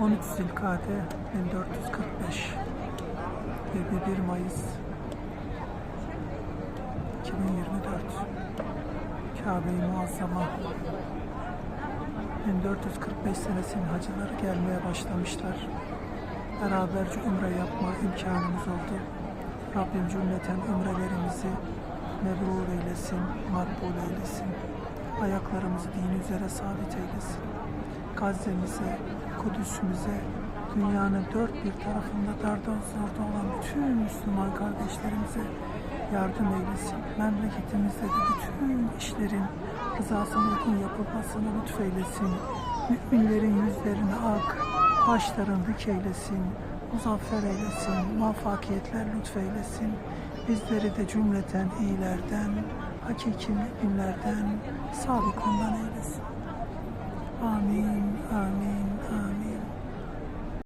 13 Zilkade 1445 21 Mayıs 2024 Kabe-i Muazzama 1445 senesinin hacıları gelmeye başlamışlar. Beraberce umre yapma imkanımız oldu. Rabbim cümleten umrelerimizi mebrur eylesin, makbul eylesin. Ayaklarımızı din üzere sabit eylesin. Gazze'mize, Kudüs'ümüze, dünyanın dört bir tarafında darda zorda olan bütün Müslüman kardeşlerimize yardım eylesin. Memleketimizde de bütün işlerin rızasına uygun yapılmasını lütfeylesin. Müminlerin yüzlerine ak, başlarını dik eylesin. Muzaffer eylesin, muvaffakiyetler lütfeylesin. Bizleri de cümleten iyilerden, hakiki müminlerden, sabikundan eylesin. Amin.